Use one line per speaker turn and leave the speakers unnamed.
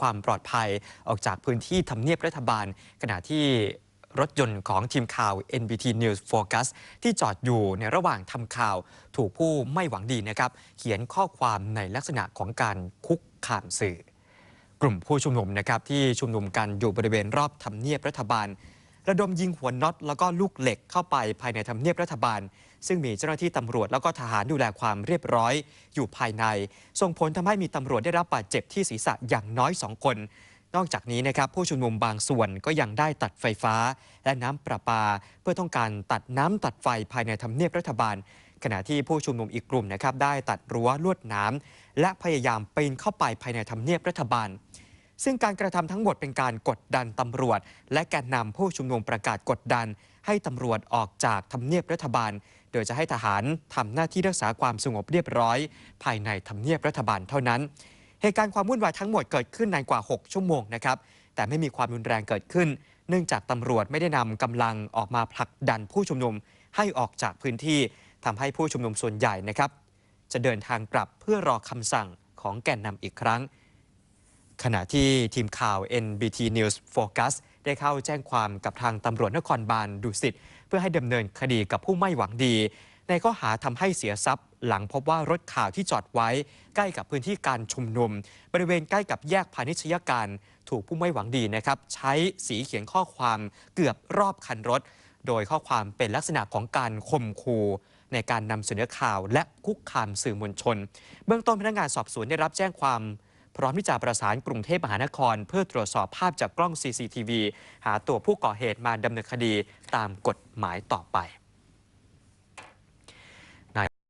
ความปลอดภัยออกจากพื้นที่ทำเนียบรัฐบาล ขณะที่รถยนต์ของทีมข่าว NBT News Focus ที่จอดอยู่ในระหว่างทำข่าวถูกผู้ไม่หวังดีนะครับ เขียนข้อความในลักษณะของการคุกคามสื่อ กลุ่มผู้ชุมนุมนะครับที่ชุมนุมกันอยู่บริเวณรอบทำเนียบรัฐบาล ระดมยิงหัวน็อตแล้วก็ลูกเหล็กเข้าไปภายในทำเนียบรัฐบาล ซึ่งมีเจ้าหน้าที่ตำรวจแล้วก็ทหารดูแลความเรียบร้อย อยู่ภายใน ส่งผลทำให้มีตำรวจได้รับบาดเจ็บที่ศีรษะอย่างน้อย2คน นอกจากนี้นะครับผู้ชุมนุมบางส่วนก็ยังได้ตัดไฟฟ้า และน้ำประปา เพื่อต้องการตัดน้ำตัดไฟภายในทำเนียบรัฐบาล ขณะที่ผู้ชุมนุมอีกกลุ่มนะครับได้ตัดรั้วลวดน้ำและพยายามปีนเข้าไปภายในทำเนียบรัฐบาล ซึ่งการกระทำทั้งหมดเป็นการกดดันตำรวจ และแกนนำผู้ชุมนุมประกาศกดดัน ให้ตำรวจออกจากทำเนียบรัฐบาล โดยจะให้ทหารทำหน้าที่รักษาความสงบเรียบร้อย ภายในทำเนียบรัฐบาลเท่านั้น เหตุการณ์ความวุ่นวายทั้งหมดเกิดขึ้นนานกว่า 6 ชั่วโมงนะครับ แต่ไม่มีความรุนแรงเกิดขึ้น เนื่องจากตำรวจไม่ได้นำกำลังออกมาผลักดันผู้ชุมนุมให้ออกจากพื้นที่ทำให้ผู้ชุมนุมส่วนใหญ่นะครับ จะเดินทางกลับเพื่อรอคำสั่งของแกนนำอีกครั้ง ขณะที่ทีมข่าว NBT News Focus ได้เข้าแจ้งความกับทางตำรวจนครบาลดุสิตเพื่อให้ดำเนินคดีกับผู้ไม่หวังดี ในข้อหาทำให้เสียทรัพย์ หลังพบว่ารถข่าวที่จอดไว้ ใกล้กับพื้นที่การชุมนุม บริเวณใกล้กับแยกพาณิชยการ ถูกผู้ไม่หวังดีนะครับ ใช้สีเขียนข้อความเกือบรอบคันรถ โดยข้อความเป็นลักษณะของการข่มขู่ในการนำเสนอข่าวและคุกคามสื่อมวลชน เบื้องต้นพนักงานสอบสวนได้รับแจ้งความ พร้อมที่จะประสานกรุงเทพมหานคร เพื่อตรวจสอบภาพจากกล้อง CCTV หาตัวผู้ก่อเหตุมาดำเนินคดีตามกฎหมายต่อไป